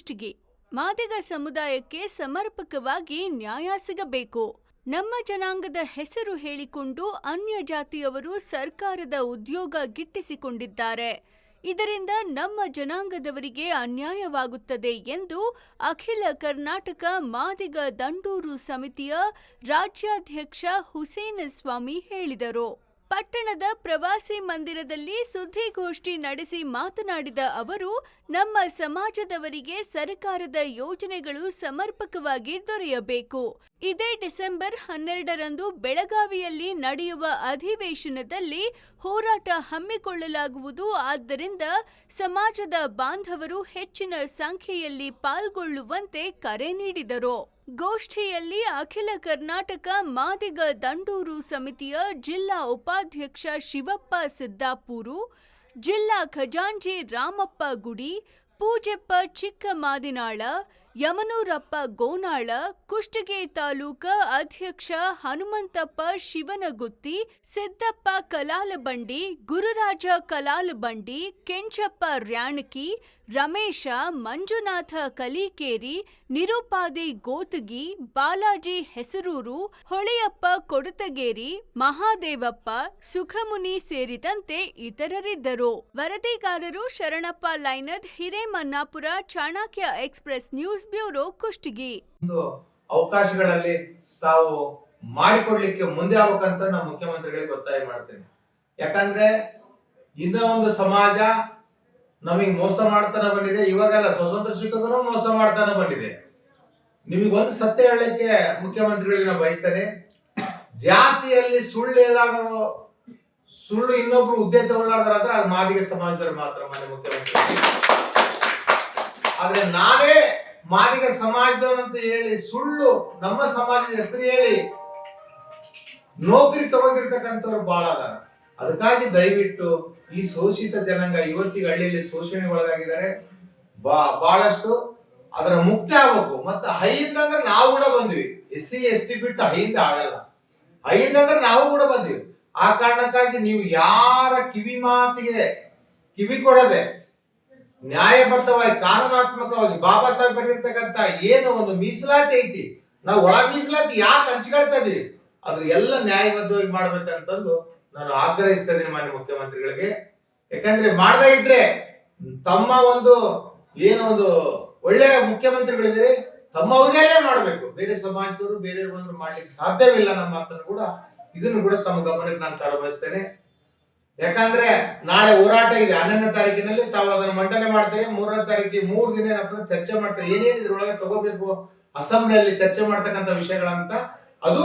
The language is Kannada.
ಕುಷ್ಟಗಿ ಮಾದಿಗ ಸಮುದಾಯಕ್ಕೆ ಸಮರ್ಪಕವಾಗಿ ನ್ಯಾಯ ಸಿಗಬೇಕು. ನಮ್ಮ ಜನಾಂಗದ ಹೆಸರು ಹೇಳಿಕೊಂಡು ಅನ್ಯ ಜಾತಿಯವರು ಸರ್ಕಾರದ ಉದ್ಯೋಗ ಗಿಟ್ಟಿಸಿಕೊಂಡಿದ್ದಾರೆ. ಇದರಿಂದ ನಮ್ಮ ಜನಾಂಗದವರಿಗೆ ಅನ್ಯಾಯವಾಗುತ್ತದೆ ಎಂದು ಅಖಿಲ ಕರ್ನಾಟಕ ಮಾದಿಗ ದಂಡೂರು ಸಮಿತಿಯ ರಾಜ್ಯಾಧ್ಯಕ್ಷ ಹುಸೇನ ಸ್ವಾಮಿ ಹೇಳಿದರು. ಪಟ್ಟಣದ ಪ್ರವಾಸಿ ಮಂದಿರದಲ್ಲಿ ಸುದ್ದಿಗೋಷ್ಠಿ ನಡೆಸಿ ಮಾತನಾಡಿದ ಅವರು, ನಮ್ಮ ಸಮಾಜದವರಿಗೆ ಸರ್ಕಾರದ ಯೋಜನೆಗಳು ಸಮರ್ಪಕವಾಗಿ ದೊರೆಯಬೇಕು. ಇದೇ ಡಿಸೆಂಬರ್ ಹನ್ನೆರಡರಂದು ಬೆಳಗಾವಿಯಲ್ಲಿ ನಡೆಯುವ ಅಧಿವೇಶನದಲ್ಲಿ ಹೋರಾಟ ಹಮ್ಮಿಕೊಳ್ಳಲಾಗುವುದು. ಆದ್ದರಿಂದ ಸಮಾಜದ ಬಾಂಧವರು ಹೆಚ್ಚಿನ ಸಂಖ್ಯೆಯಲ್ಲಿ ಪಾಲ್ಗೊಳ್ಳುವಂತೆ ಕರೆ ನೀಡಿದರು. ಗೋಷ್ಠಿಯಲ್ಲಿ ಅಖಿಲ ಕರ್ನಾಟಕ ಮಾದಿಗ ದಂಡೂರು ಸಮಿತಿಯ ಜಿಲ್ಲಾ ಉಪಾಧ್ಯಕ್ಷ ಶಿವಪ್ಪ ಸಿದ್ದಾಪೂರು, ಜಿಲ್ಲಾ ಖಜಾಂಚಿ ರಾಮಪ್ಪ ಗುಡಿ, ಪೂಜೆಪ್ಪ ಚಿಕ್ಕ ಮಾದಿನಾಳ ಯಮನೂರಪ್ಪ ಗೋನಾಳ, ಕುಷ್ಟಗಿ ತಾಲೂಕ ಅಧ್ಯಕ್ಷ ಹನುಮಂತಪ್ಪ ಶಿವನಗುತ್ತಿ, ಸಿದ್ದಪ್ಪ ಕಲಾಲಬಂಡಿ, ಗುರುರಾಜ ಕಲಾಲಬಂಡಿ, ಕೆಂಚಪ್ಪ ರ್ಯಾಣಕಿ, ರಮೇಶ, ಮಂಜುನಾಥ ಕಲಿಕೇರಿ, ನಿರುಪಾದಿ ಗೋತಗಿ, ಬಾಲಾಜಿ ಹೆಸರೂರು, ಹೊಳೆಯಪ್ಪ ಕೊಡತಗೇರಿ, ಮಹಾದೇವಪ್ಪ, ಸುಖಮುನಿ ಸೇರಿದಂತೆ ಇತರರಿದ್ದರು. ವರದಿಗಾರರು Sharanappa Lainad Hiremannapur Chanakya express news bureau Kushtagi. ಅವಕಾಶಗಳಲ್ಲಿ ತಾವು ಮಾಡಿಕೊಡ್ಲಿಕ್ಕೆ ಮುಂದೆ ಆಗ್ಬೇಕಂತ ನಾನು ಮುಖ್ಯಮಂತ್ರಿಗಳಿಗೆ ಒತ್ತಾಯ ಮಾಡ್ತೇನೆ. ಯಾಕಂದ್ರೆ ಇನ್ನ ಒಂದು ಸಮಾಜ ನಮಗೆ ಮೋಸ ಮಾಡ್ತಾನೆ ಬಂದಿದೆ, ಇವಾಗೆಲ್ಲ ಸ್ವತಂತ್ರ ಶಿಕ್ಷಕರು ಮೋಸ ಮಾಡ್ತಾನೆ ಬಂದಿದೆ. ನಿಮಗೊಂದು ಸತ್ಯ ಹೇಳಲಿಕ್ಕೆ ಮುಖ್ಯಮಂತ್ರಿಗಳಿಗೆ ನಾನು ಬಯಸ್ತೇನೆ. ಜಾತಿಯಲ್ಲಿ ಸುಳ್ಳು ಹೇಳಾಡೋ ಸುಳ್ಳು ಇನ್ನೊಬ್ರು ಹುದ್ದೆ ತಗೊಳ್ಳಾರ್ದ್ರೆ ಅದು ಮಾದಿಗೆ ಸಮಾಜದಲ್ಲಿ ಮಾತ್ರ ಮಾನ್ಯ ಮುಖ್ಯಮಂತ್ರಿ. ಆದ್ರೆ ನಾವೇ ಮಾದಿಗ ಸಮಾಜದವರಂತ ಹೇಳಿ, ಸುಳ್ಳು ನಮ್ಮ ಸಮಾಜದ ಹೆಸರು ಹೇಳಿ, ನೌಕರಿ ತಗೊಂಡಿರ್ತಕ್ಕಂಥವ್ರು ಬಹಳ ಅದಾರ. ಅದಕ್ಕಾಗಿ ದಯವಿಟ್ಟು ಈ ಶೋಷಿತ ಜನಾಂಗ ಇವತ್ತಿಗೆ ಹಳ್ಳಿಯಲ್ಲಿ ಶೋಷಣೆ ಒಳಗಾಗಿದ್ದಾರೆ. ಬಾ, ಬಹಳಷ್ಟು ಅದರ ಮುಕ್ತ ಆಗ್ಬೇಕು. ಮತ್ತೆ ಹೈಯಿಂದ ಅಂದ್ರೆ ನಾವು ಕೂಡ ಬಂದ್ವಿ. ಎಸ್ ಸಿ ಎಸ್ ಟಿ ಬಿಟ್ಟು ಹೈಯಿಂದ ಆಗಲ್ಲ. ಹೈಯಿಂದ ಅಂದ್ರೆ ನಾವು ಕೂಡ ಬಂದ್ವಿ. ಆ ಕಾರಣಕ್ಕಾಗಿ ನೀವು ಯಾರ ಕಿವಿ ಮಾತಿಗೆ ಕಿವಿ ಕೊಡದೆ ನ್ಯಾಯಬದ್ಧವಾಗಿ, ಕಾನೂನಾತ್ಮಕವಾಗಿ ಬಾಬಾ ಸಾಹೇಬ್ ಬರೆದಿರ್ತಕ್ಕಂತ ಏನು ಒಂದು ಮೀಸಲಾತಿ ಐತಿ? ನಾವು ಒಳ ಮೀಸಲಾತಿ ಯಾಕೆ ಹಂಚ್ಕೊಳ್ತಾ ಇದೀವಿ? ಅದ್ರ ಎಲ್ಲ ನ್ಯಾಯಬದ್ಧವಾಗಿ ಮಾಡ್ಬೇಕಂತಂದು ನಾನು ಆಗ್ರಹಿಸ್ತಾ ಮಾನ್ಯ ಮುಖ್ಯಮಂತ್ರಿಗಳಿಗೆ. ಯಾಕಂದ್ರೆ ಮಾಡದೇ ಇದ್ರೆ ತಮ್ಮ ಒಂದು ಏನು ಒಂದು ಒಳ್ಳೆಯ ಮುಖ್ಯಮಂತ್ರಿಗಳಿದ್ರೆ ತಮ್ಮ ಅವಧಿಯಲ್ಲೇ ಮಾಡಬೇಕು. ಬೇರೆ ಸಮಾಜದವರು ಬೇರೆ ಬಂದ್ರು ಮಾಡ್ಲಿಕ್ಕೆ ಸಾಧ್ಯವಿಲ್ಲ ನಮ್ಮ ಮಾತನ್ನು ಕೂಡ. ಇದನ್ನು ಕೂಡ ತಮ್ಮ ಗಮನಕ್ಕೆ ನಾನು ತರಬಯಸ್ತೇನೆ. ಯಾಕಂದ್ರೆ ನಾಳೆ ಹೋರಾಟ ಇದೆ. ಹನ್ನೊಂದನೇ ತಾರೀಕಿನಲ್ಲಿ ತಾವು ಅದನ್ನು ಮಂಡನೆ ಮಾಡ್ತಾರೆ. ಮೂರನೇ ತಾರೀಕಿಗೆ ಮೂರು ದಿನ ಏನಪ್ಪ ಚರ್ಚೆ ಮಾಡ್ತಾರೆ. ಏನೇನು ಇದ್ರೊಳಗೆ ತಗೋಬೇಕು? ಅಸೆಂಬ್ಲಿಯಲ್ಲಿ ಚರ್ಚೆ ಮಾಡ್ತಕ್ಕಂಥ ವಿಷಯಗಳಂತ. ಅದು